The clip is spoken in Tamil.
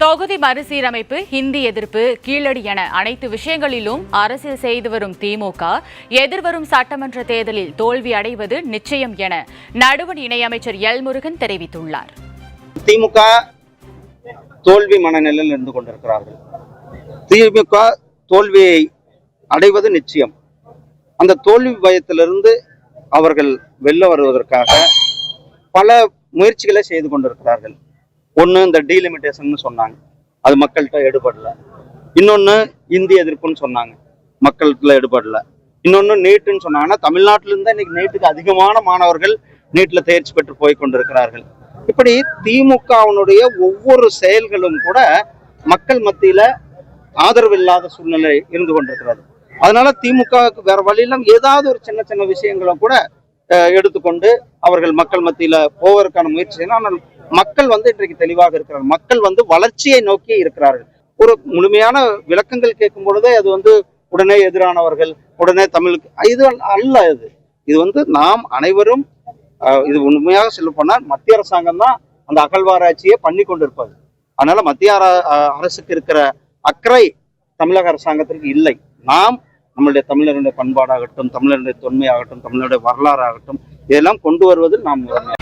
தொகுதி மறுசீரமைப்பு ஹிந்தி எதிர்ப்பு கீழடி என அனைத்து விஷயங்களிலும் அரசியல் செய்து வரும் திமுக எதிர்வரும் சட்டமன்ற தேர்தலில் தோல்வி அடைவது நிச்சயம் என நடுவன் இணையமைச்சர் எல் முருகன் தெரிவித்துள்ளார். திமுக தோல்வி மனநிலையில் இருந்து கொண்டிருக்கிறார்கள். திமுக தோல்வியை அடைவது நிச்சயம். அந்த தோல்வி பயத்திலிருந்து அவர்கள் வெளில வருவதற்காக பல முயற்சிகளை செய்து கொண்டிருக்கிறார்கள். ஒன்று இந்த டீலிமிட்டேஷன் சொன்னாங்க. அது மக்கள்கிட்ட எடுபடல. இன்னொன்று இந்தி எதிர்ப்புன்னு சொன்னாங்க. மக்கள்கிட்ட எடுபடல. இன்னொன்று நீட்டுன்னு சொன்னாங்கன்னா தமிழ்நாட்டில இருந்து இன்னைக்கு நீட்டுக்கு அதிகமான மாணவர்கள் நீட்டில் தேர்ச்சி பெற்று போய் கொண்டிருக்கிறார்கள். இப்படி திமுகவினுடைய ஒவ்வொரு செயல்களும் கூட மக்கள் மத்தியில ஆதரவு இல்லாத சூழ்நிலை இருந்து கொண்டிருக்கிறது. அதனால திமுகவுக்கு வேற வழியெல்லாம் ஏதாவது ஒரு சின்ன சின்ன விஷயங்களும் கூட எடுத்துக்கொண்டு அவர்கள் மக்கள் மத்தியில போவதற்கான முயற்சி செய்யணும். ஆனால் மக்கள் வந்து இன்றைக்கு தெளிவாக இருக்கிறார்கள். மக்கள் வந்து வளர்ச்சியை நோக்கி இருக்கிறார்கள். ஒரு முழுமையான விளக்கங்கள் கேட்கும் பொழுதே அது வந்து உடனே எதிரானவர்கள் உடனே தமிழுக்கு இது அல்ல இது. இது வந்து நாம் அனைவரும் இது உண்மையாக சொல்ல போனால் மத்திய அரசாங்கம் தான் அந்த அகழ்வாராய்ச்சியை பண்ணி கொண்டிருப்பது. அதனால மத்திய அர- அரசுக்கு இருக்கிற அக்கறை தமிழக அரசாங்கத்திற்கு இல்லை. நாம் நம்மளுடைய தமிழருடைய பண்பாடாகட்டும் தமிழருடைய தொன்மையாகட்டும் தமிழருடைய வரலாறாகட்டும் இதெல்லாம் கொண்டு வருவதில் நாம் முதன்மை.